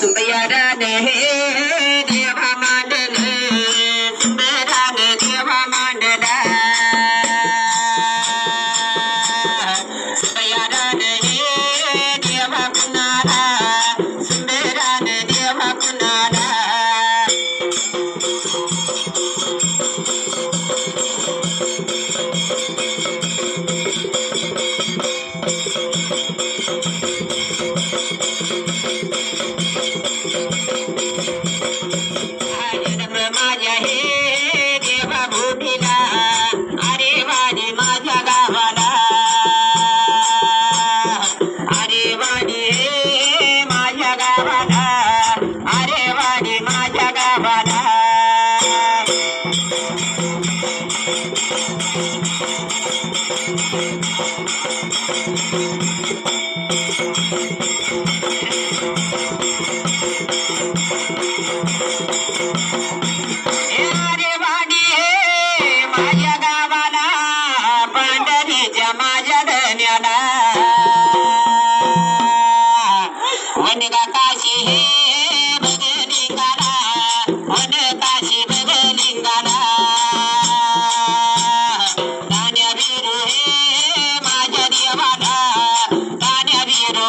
சும்பையாரானே தேவமாண்டலே சும்பரானே தேவமாண்டலா சும்பையாரானே தேவகுணாரா சும்பரானே தேவகுணாரா Thank you. माझा हे दे अरे वाजे माझा बादा अरे वाजे हे माझा बाबा अरे भाजी माझा बादा काशी हे बदलिंगादा काशी बदलिंगादा ताने बीरू हे वादा तान्या बीरू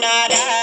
Nada.